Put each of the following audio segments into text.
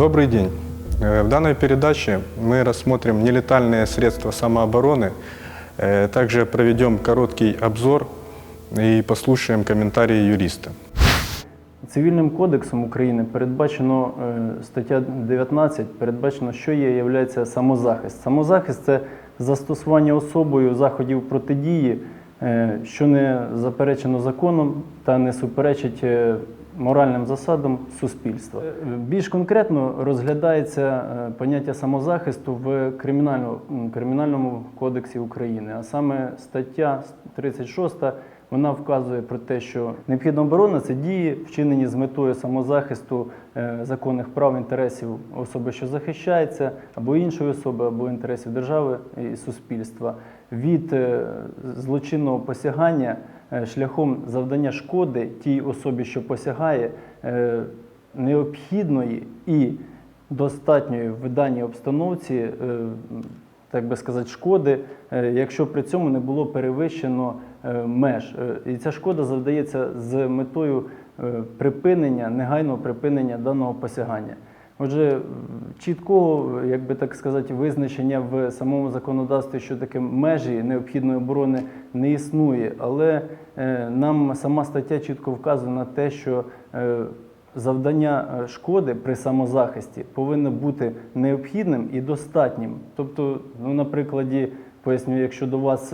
Добрый день. Э, В данной передаче мы рассмотрим нелетальные средства самообороны, э, также проведем короткий обзор и послушаем комментарии юриста. Цивільним кодексом України передбачено е, стаття 19, передбачено, що є являється самозахист. Самозахист це застосування особою заходів протидії, е, що не заперечено законом та не суперечить е, моральним засадам суспільства. Е, Більш конкретно розглядається е, поняття самозахисту в кримінальному, кодексі України, а саме стаття 36 вона вказує про те, що необхідна оборона це дії, вчинені з метою самозахисту е, законних прав інтересів особи, що захищається, або іншої особи, або інтересів держави і суспільства від злочинного посягання шляхом завдання шкоди тій особі, що посягає, е, необхідної і достатньої в даній обстановці, е, так би сказати, шкоди, е, якщо при цьому не було перевищено е, меж. Е, І ця шкода завдається з метою е, припинення, негайного припинення даного посягання. Отже, чіткого, як би так сказати, визначення в самому законодавстві, що таке межі необхідної оборони, не існує, але е, нам сама стаття чітко вказує на те, що е, завдання е, шкоди при самозахисті повинно бути необхідним і достатнім. Тобто, ну, на прикладі, поясню, якщо до вас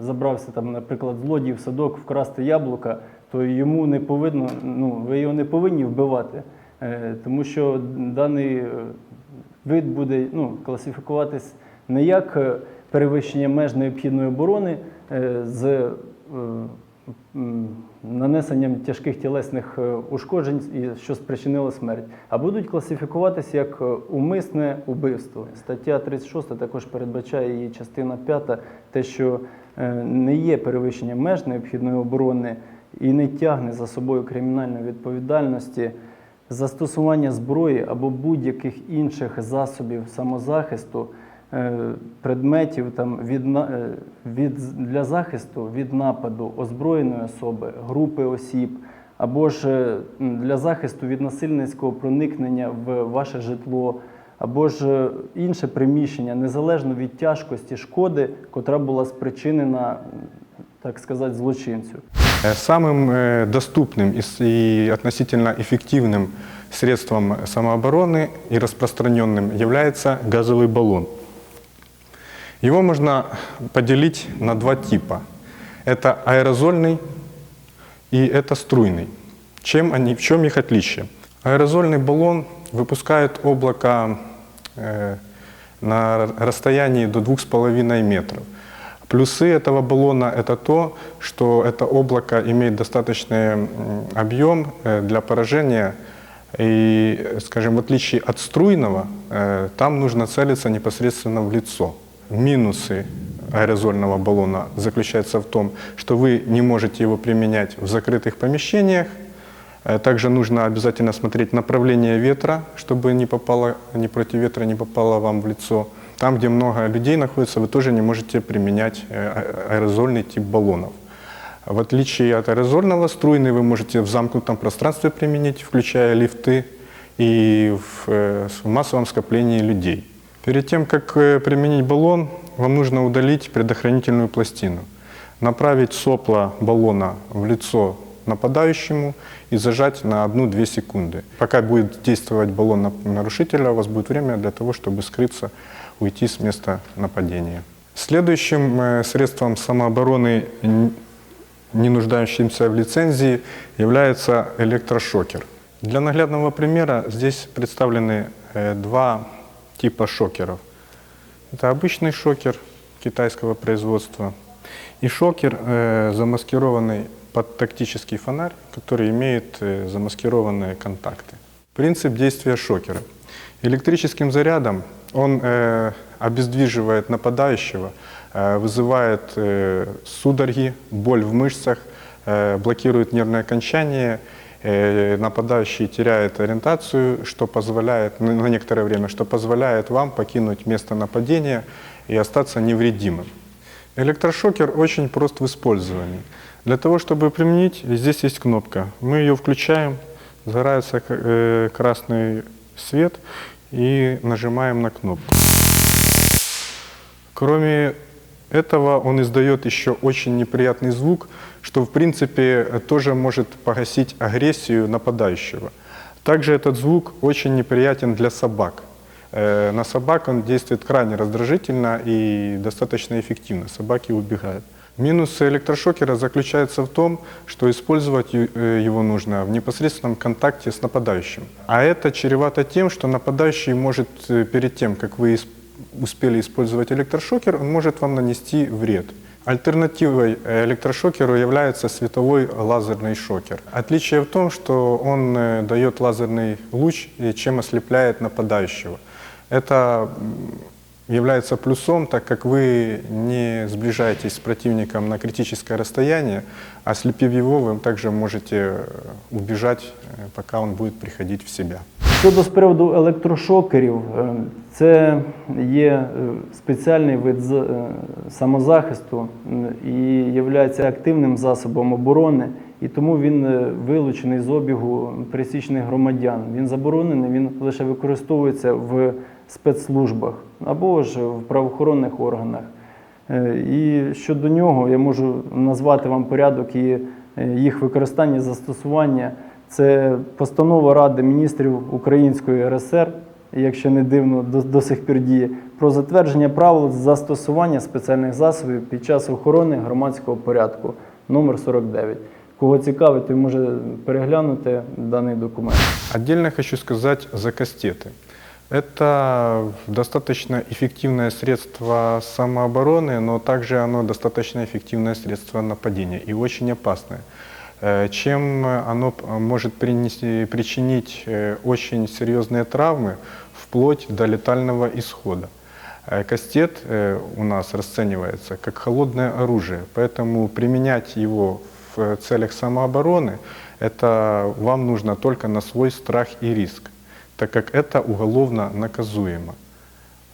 забрався там, наприклад, злодій в садок вкрасти яблука, то йому не повинно, ну, ви його не повинні вбивати, тому що даний е, вид буде ну, класифікуватись не як е, перевищення меж необхідної оборони е, з е, нанесенням тяжких тілесних е, ушкоджень, що спричинило смерть, а будуть класифікуватися як е, умисне убивство. Стаття 36 також передбачає її частина 5, те, що е, не є перевищення меж необхідної оборони і не тягне за собою кримінальної відповідальності. Застосування зброї або будь-яких інших засобів самозахисту, е, предметів там, від, е, від, для захисту від нападу озброєної особи, групи осіб, або ж е, для захисту від насильницького проникнення в ваше житло, або ж інше приміщення, незалежно від тяжкості шкоди, котра була спричинена, так сказати, злочинцю. Э, Самым э, доступным и относительно эффективным средством самообороны и распространенным является газовый баллон. Его можно поделить на два типа. Это аэрозольный и это струйный. Чем они, в чем их отличие? Аэрозольный баллон выпускает облако э, на расстоянии до 2,5 метров. Плюсы этого баллона – это то, что это облако имеет достаточный объем э, для поражения. И, скажем, в отличие от струйного, э, там нужно целиться непосредственно в лицо. Минусы аэрозольного баллона заключаются в том, что вы не можете его применять в закрытых помещениях. Э, Также нужно обязательно смотреть направление ветра, чтобы не попало, не против ветра не попало вам в лицо. Там, где много людей находится, вы тоже не можете применять э, а- аэрозольный тип баллонов. В отличие от аэрозольного, струйный вы можете в замкнутом пространстве применить, включая лифты и в, э, в массовом скоплении людей. Перед тем, как э, применить баллон, вам нужно удалить предохранительную пластину, направить сопло баллона в лицо нападающему и зажать на 1-2 секунды. Пока будет действовать баллон на- нарушителя, у вас будет время для того, чтобы скрыться, уйти с места нападения. Следующим э, средством самообороны, не нуждающимся в лицензии, является электрошокер. Для наглядного примера здесь представлены э, два типа шокеров. Это обычный шокер китайского производства и шокер, э, замаскированный под тактический фонарь, который имеет э, замаскированные контакты. Принцип действия шокера. Электрическим зарядом он э, обездвиживает нападающего, э, вызывает э, судороги, боль в мышцах, э, блокирует нервное окончание, э, нападающий теряет ориентацию, что позволяет на некоторое время, что позволяет вам покинуть место нападения и остаться невредимым. Электрошокер очень прост в использовании. Для того, чтобы применить, здесь есть кнопка. Мы ее включаем, загорается э, красный свет и нажимаем на кнопку. Кроме этого, он издает еще очень неприятный звук, что в принципе тоже может погасить агрессию нападающего. Также этот звук очень неприятен для собак. Э, На собак он действует крайне раздражительно и достаточно эффективно. Собаки убегают. Минус электрошокера заключается в том, что использовать э, его нужно в непосредственном контакте с нападающим. А это чревато тем, что нападающий может э, перед тем, как вы успели использовать электрошокер, он может вам нанести вред. Альтернативой электрошокеру является световой лазерный шокер. Отличие в том, что он дает лазерный луч, чем ослепляет нападающего. Это м, является плюсом, так как вы не сближаетесь с противником на критическое расстояние, а слепив его, вы также можете э, убежать, э, пока он будет приходить в себя. Щодо з приводу електрошокерів, е, це є е, спеціальний вид з- е, самозахисту м, і є активним засобом оборони, і тому він е, вилучений з обігу пересічних громадян. Він заборонений, він лише використовується в спецслужбах або ж в правоохоронних органах. Е, І щодо нього я можу назвати вам порядок і е, їх використання і застосування. Це постанова Ради міністрів Української РСР, якщо не дивно, до, до сих пір діє, про затвердження правил застосування спеціальних засобів під час охорони громадського порядку номер 49. Кого цікавить, може переглянути даний документ. Отдельно хочу сказать за кастеты. Это достаточно эффективное средство самообороны, но также оно достаточно эффективное средство нападения и очень опасное. Э, Чем оно может принести, причинить э, очень серьезные травмы вплоть до летального исхода. Э, Кастет у нас расценивается как холодное оружие, поэтому применять его в целях самообороны, это вам нужно только на свой страх и риск, так как это уголовно наказуемо.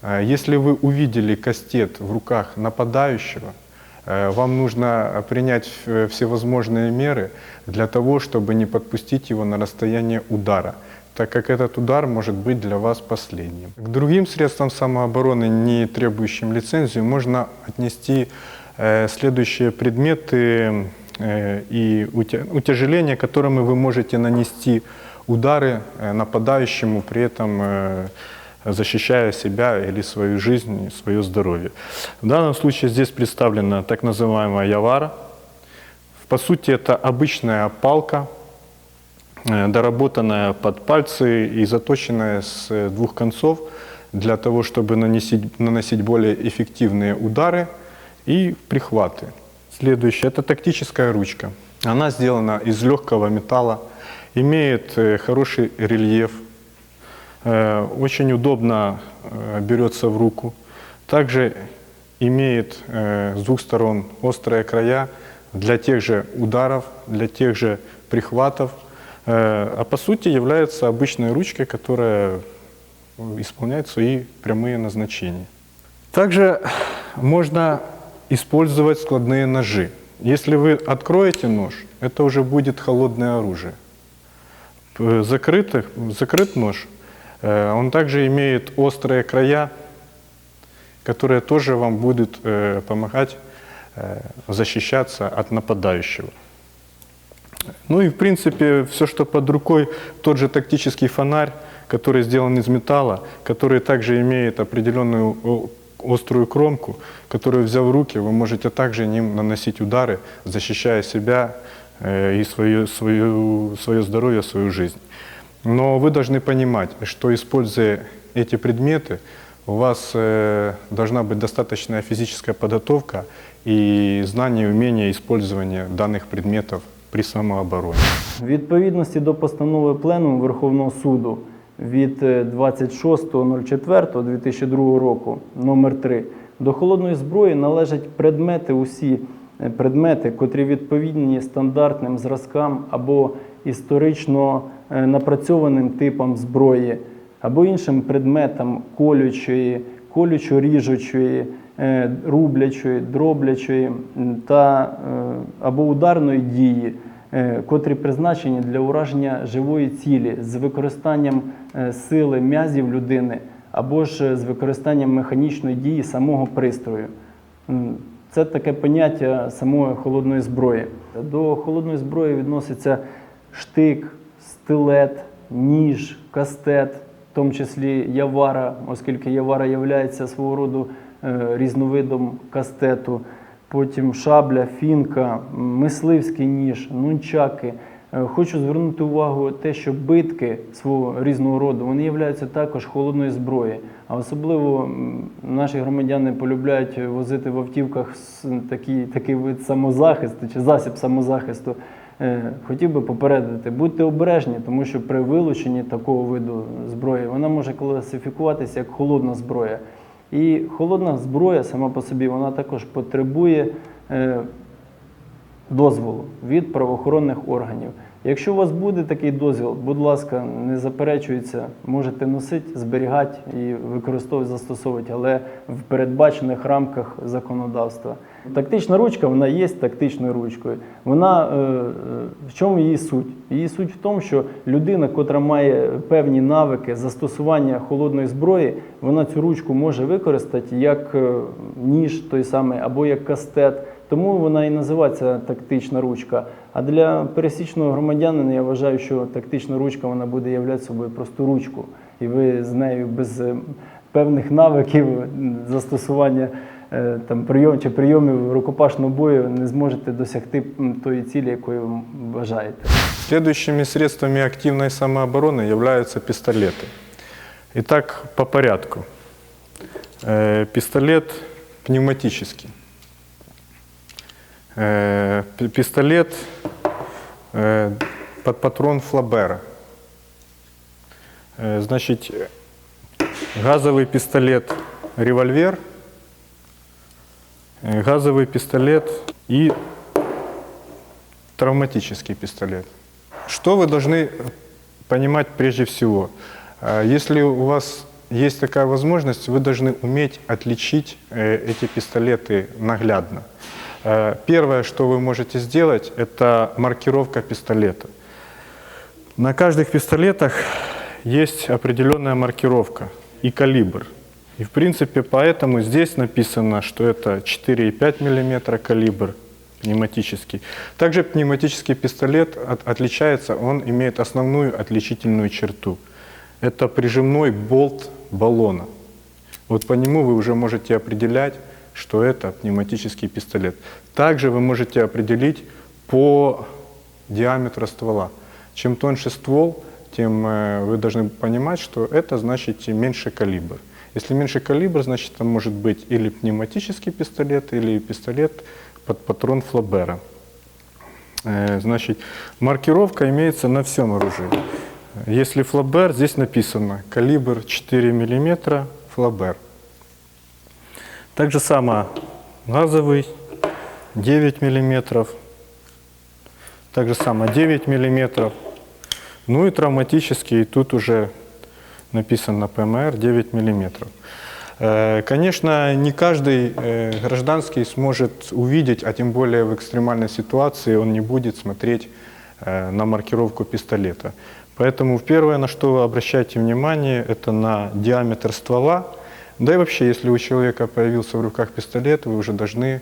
Э, Если вы увидели кастет в руках нападающего, э, вам нужно принять э, всевозможные меры для того, чтобы не подпустить его на расстояние удара, так как этот удар может быть для вас последним. К другим средствам самообороны, не требующим лицензию, можно отнести следующие предметы и утя- утяжеления, которыми вы можете нанести удары э, нападающему, при этом э, защищая себя или свою жизнь, свое здоровье. В данном случае здесь представлена так называемая явара. По сути, это обычная палка, э, доработанная под пальцы и заточенная с двух концов для того, чтобы наносить, наносить более эффективные удары и прихваты. Следующее – это тактическая ручка. Она сделана из легкого металла, имеет э, хороший рельеф, э, очень удобно э, берется в руку. Также имеет с двух сторон острые края для тех же ударов, для тех же прихватов, а по сути является обычной ручкой, которая исполняет свои прямые назначения. Также можно использовать складные ножи. Если вы откроете нож, это уже будет холодное оружие. П- Закрытых, закрыт нож, э, он также имеет острые края, которые тоже вам будут э, помогать э, защищаться от нападающего. Ну и в принципе все, что под рукой, тот же тактический фонарь, который сделан из металла, который также имеет определенную острую кромку, которую взяв в руки, вы можете также ним наносить удары, защищая себя э, и свое, свою, свое здоровье, свою жизнь. Но вы должны понимать, что используя эти предметы, у вас э, должна быть достаточная физическая подготовка и знание и умение использования данных предметов при самообороне. В відповідності до постанови Пленуму Верховного суду від е, 26.04.2002 року номер 3 до холодної зброї належать предмети усі е, предмети, котрі відповідні стандартним зразкам або історично е, напрацьованим типам зброї, або іншим предметам колючої, колючо-ріжучої, е, рублячої, дроблячої та е, або ударної дії, е, котрі призначені для ураження живої цілі з використанням е, сили м'язів людини або ж е, з використанням механічної дії самого пристрою. Це таке поняття самої холодної зброї. До холодної зброї відноситься штик, стилет, ніж, кастет, в тому числі явара, оскільки явара є свого роду е, різновидом кастету. Потім шабля, фінка, мисливський ніж, нунчаки. Е, Хочу звернути увагу те, що битки свого різного роду вони являються також холодною зброєю. А особливо наші громадяни полюбляють возити в автівках такий, такий вид самозахисту чи засіб самозахисту. Е, Хотів би попередити, будьте обережні, тому що при вилученні такого виду зброї вона може класифікуватися як холодна зброя. І холодна зброя сама по собі вона також потребує е, дозволу від правоохоронних органів. Якщо у вас буде такий дозвіл, будь ласка, не заперечується, можете носити, зберігати і використовувати, застосовувати, але в передбачених рамках законодавства. Тактична ручка вона є тактичною ручкою. Вона е, е, в чому її суть? Її суть в тому, що людина, котра має певні навики застосування холодної зброї, вона цю ручку може використати як е, ніж той самий або як кастет. Тому вона і називається тактична ручка. А для пересічного громадянина я вважаю, що тактична ручка вона буде являти собою просту ручку. І ви з нею без е, певних навиків м, застосування е, там, прийом чи прийомів рукопашного бою не зможете досягти м, тої цілі, якої ви бажаєте. Следующими средствами активной самообороны являются пистолеты. Итак, по порядку. Э, Пистолет пневматический. Э, пи- Пистолет э, под патрон Флабера. Э, Значит, газовый пистолет револьвер, э, газовый пистолет и травматический пистолет. Что вы должны понимать прежде всего? А, Если у вас есть такая возможность, вы должны уметь отличить э, эти пистолеты наглядно. Э, Первое, что вы можете сделать, это маркировка пистолета. На каждых пистолетах есть определенная маркировка и калибр. И в принципе поэтому здесь написано, что это 4,5 мм калибр пневматический. Также пневматический пистолет от- отличается, он имеет основную отличительную черту. Это прижимной болт баллона. Вот по нему вы уже можете определять, что это пневматический пистолет. Также вы можете определить по диаметру ствола. Чем тоньше ствол, тем э, вы должны понимать, что это значит меньше калибр. Если меньше калибр, значит это может быть или пневматический пистолет, или пистолет под патрон Флабера. Э, Значит, маркировка имеется на всем оружии. Если Флабер, здесь написано калибр 4 мм Флабер. Так же само газовый 9 мм. Так же само 9 мм. Ну и травматический, тут уже написано ПМР 9 мм. Э, Конечно, не каждый э, гражданский сможет увидеть, а тем более в экстремальной ситуации он не будет смотреть э, на маркировку пистолета. Поэтому первое, на что вы обращаете внимание, это на диаметр ствола. Да и вообще, если у человека появился в руках пистолет, вы уже должны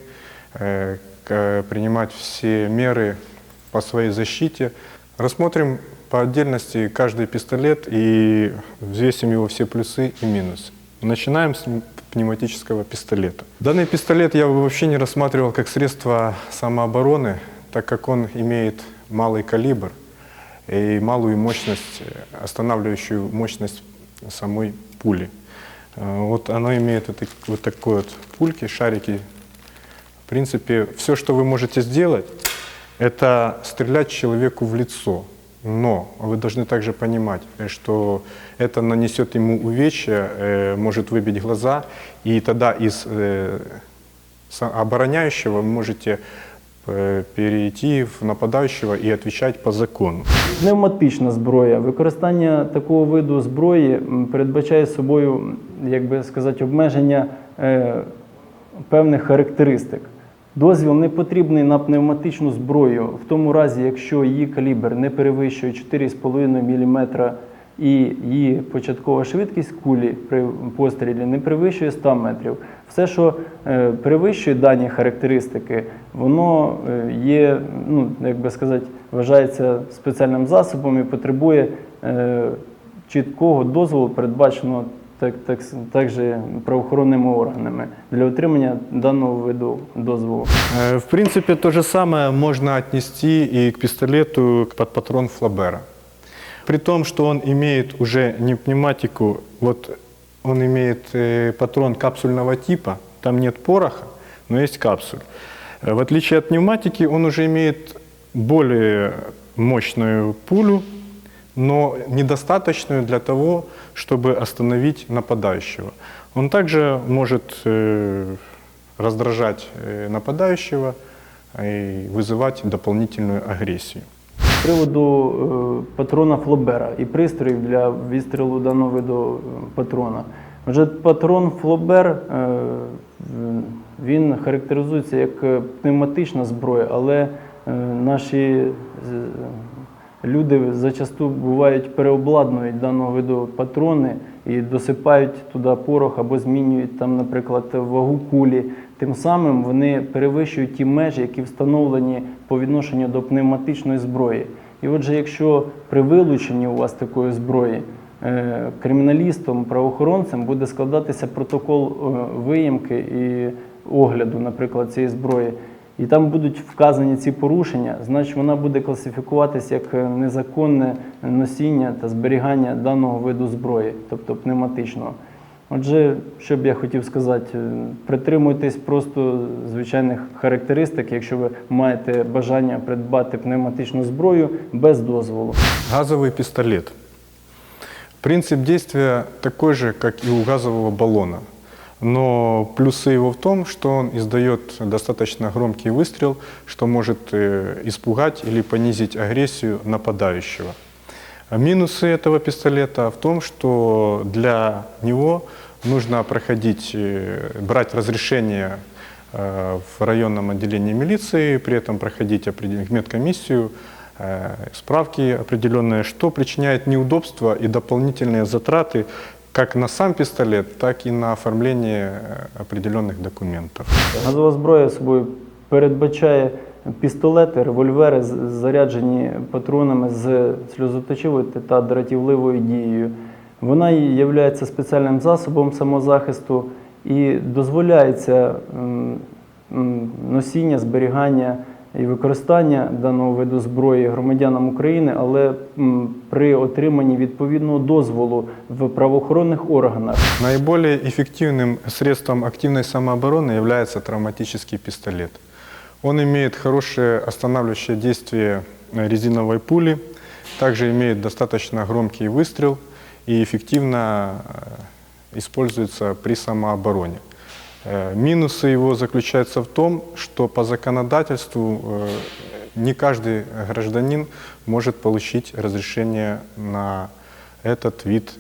э, принимать все меры по своей защите. Рассмотрим по отдельности каждый пистолет и взвесим его все плюсы и минусы. Начинаем с пневматического пистолета. Данный пистолет я бы вообще не рассматривал как средство самообороны, так как он имеет малый калибр и малую мощность, останавливающую мощность самой пули. Э, Вот оно имеет вот, вот такой вот пульки, шарики. В принципе, все, что вы можете сделать, это стрелять человеку в лицо. Но вы должны также понимать, э, что это нанесет ему увечья, э, может выбить глаза, и тогда из обороняющего вы можете перейти в нападающего и отвечать по закону. Пневматична зброя. Використання такого виду зброї передбачає собою, як би сказати, обмеження е, певних характеристик. Дозвіл не потрібний на пневматичну зброю в тому разі, якщо її калібр не перевищує 4,5 мм і її початкова швидкість кулі при пострілі не перевищує 100 метрів. Все, що е, перевищує дані характеристики, воно е, є, ну як би сказати, вважається спеціальним засобом і потребує е, чіткого дозволу, передбаченого так, так, також правоохоронними органами для отримання даного виду дозволу. В принципе, то же самое можно отнести и к пистолету под патрон Флабера. При том, что он имеет уже не пневматику, вот он имеет э, патрон капсульного типа, там нет пороха, но есть капсуль. Э, В отличие от пневматики, он уже имеет более мощную пулю, но недостаточную для того, чтобы остановить нападающего. Он также может э, раздражать нападающего и вызывать дополнительную агрессию. Приводу е, патрона Флобера і пристроїв для відстрілу даного виду е, патрона. Отже, патрон Флобер е, він характеризується як пневматична зброя, але наші люди зачасту бувають переобладнують даного виду патрони і досипають туди порох або змінюють там, наприклад, вагу кулі. Тим самим вони перевищують ті межі, які встановлені по відношенню до пневматичної зброї. І отже, якщо при вилученні у вас такої зброї е, криміналістом, правоохоронцем буде складатися протокол е, виїмки і огляду, наприклад, цієї зброї, і там будуть вказані ці порушення, значить вона буде класифікуватися як е, незаконне носіння та зберігання даного виду зброї, тобто пневматичного. Отже, що б я хотів сказати, е, притримуйтесь просто звичайних характеристик, якщо ви маєте бажання придбати пневматичну зброю без дозволу. Газовый пистолет. Принцип действия такой же, как и у газового баллона. Но плюсы его в том, что он издает достаточно громкий выстрел, что может э, испугать или понизить агрессию нападающего. А Минусы этого пистолета в том, что для него нужно проходить, э, брать разрешение э, в районном отделении милиции, при этом проходить медкомиссию, э, справки определенные, что причиняет неудобства и дополнительные затраты как на сам пистолет, так и на оформление определенных документов. Газова зброя собою передбачає пістолети, револьвери, з- заряджені патронами з сльозоточивою та дратівливою дією. Вона є спеціальним засобом самозахисту і дозволяється м, м, носіння, зберігання і використання даного виду зброї громадянам України, але м, при отриманні відповідного дозволу в правоохоронних органах. Наиболее эффективным средством активной самообороны является травматический пистолет. Он имеет хорошее останавливающее действие э, резиновой пули, также имеет достаточно громкий выстрел и эффективно э, используется при самообороне. Э, Минусы его заключаются в том, что по законодательству не каждый гражданин может получить разрешение на этот вид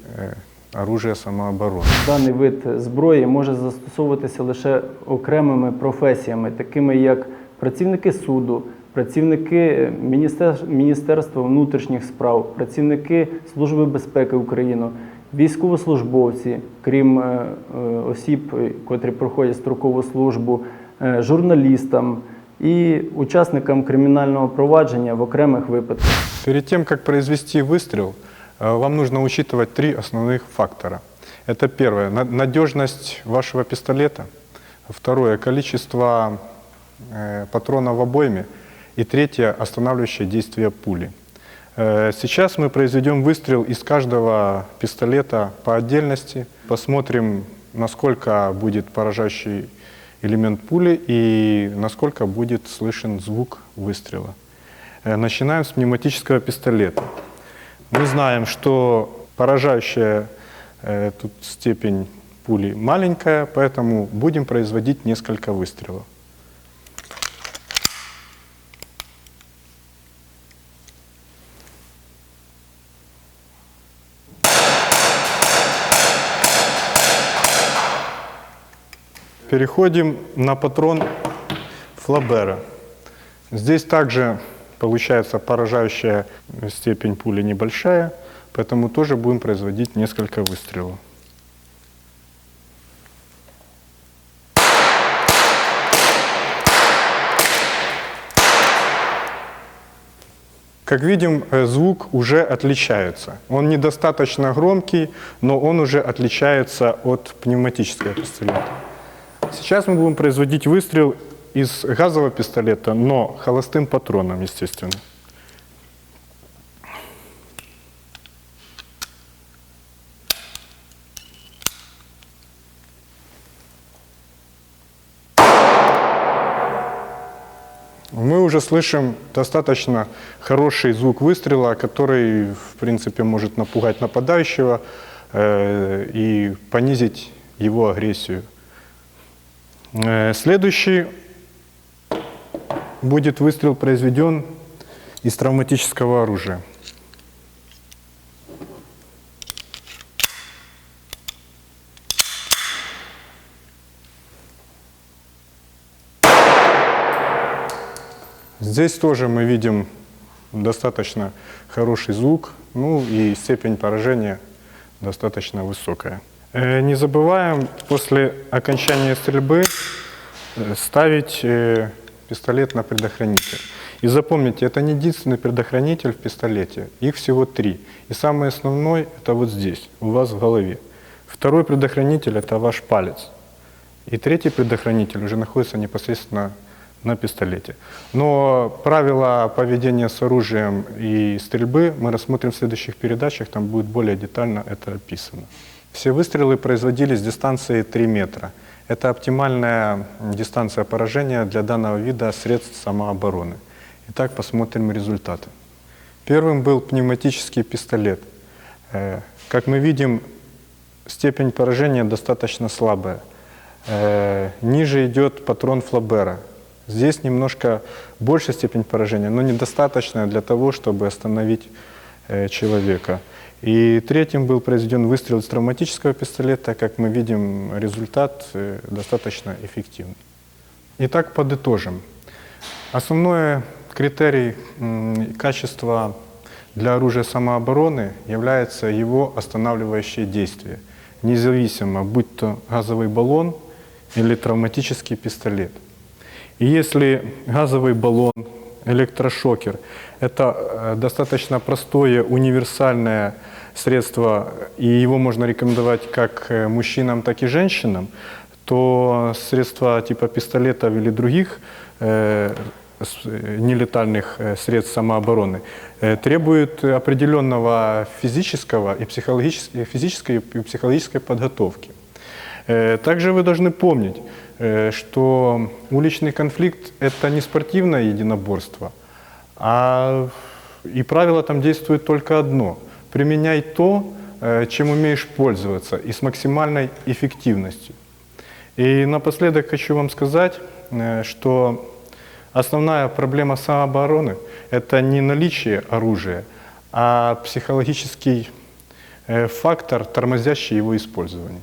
оружия самообороны. Даний вид зброї може застосовуватися лише окремими професіями, такими як працівники суду, працівники Міністер- Міністерства внутрішніх справ, працівники Служби безпеки України, військовослужбовці, крім е, е, осіб, е, котрі проходять строкову службу, е, журналістам і учасникам кримінального провадження в окремих випадках. Перед тем, как произвести выстрел, э, вам нужно учитывать три основных фактора. Это первое, на- надежность вашего пистолета. Второе, количество э, патронов в обойме. И третье, останавливающее действие пули. Э, Сейчас мы произведем выстрел из каждого пистолета по отдельности. Посмотрим, насколько будет поражающий элемент пули и насколько будет слышен звук выстрела. Э, Начинаем с пневматического пистолета. Мы знаем, что поражающая тут степень пули маленькая, поэтому будем производить несколько выстрелов. Переходим на патрон Флабера. Здесь также получается поражающая степень пули небольшая, поэтому тоже будем производить несколько выстрелов. Как видим, э, звук уже отличается. Он недостаточно громкий, но он уже отличается от пневматического пистолета. Сейчас мы будем производить выстрел из газового пистолета, но холостым патроном, естественно. Мы уже слышим достаточно хороший звук выстрела, который, в принципе, может напугать нападающего э, и понизить его агрессию. Э, следующий будет выстрел произведен из травматического оружия. Здесь тоже мы видим достаточно хороший звук, ну и степень поражения достаточно высокая. Э, Не забываем после окончания стрельбы э, ставить э, пистолет на предохранитель. И запомните, это не единственный предохранитель в пистолете, их всего три. И самый основной это вот здесь, у вас в голове. Второй предохранитель это ваш палец. И третий предохранитель уже находится непосредственно на пистолете. Но правила поведения с оружием и стрельбы мы рассмотрим в следующих передачах, там будет более детально это описано. Все выстрелы производились с дистанции 3 метра. Это оптимальная дистанция поражения для данного вида средств самообороны. Итак, посмотрим результаты. Первым был пневматический пистолет. Э, Как мы видим, степень поражения достаточно слабая. Э, Ниже идет патрон Флабера. Здесь немножко больше степень поражения, но недостаточная для того, чтобы остановить э, человека. И третьим был произведен выстрел из травматического пистолета. Как мы видим, результат э, достаточно эффективный. Итак, подытожим. Основной критерий качества для оружия самообороны является его останавливающее действие, независимо, будь то газовый баллон или травматический пистолет. И если газовый баллон, электрошокер – это э, достаточно простое, универсальное средство, и его можно рекомендовать как э, мужчинам, так и женщинам, то средства типа пистолетов или других э, нелетальных средств самообороны э, требуют определенного физического и психологической, физической и психологической подготовки. Э, Также вы должны помнить, э, что уличный конфликт – это не спортивное единоборство, а и правило там действует только одно – применяй то, э, чем умеешь пользоваться, и с максимальной эффективностью. И напоследок хочу вам сказать, что основная проблема самообороны – это не наличие оружия, а психологический фактор, тормозящий его использование.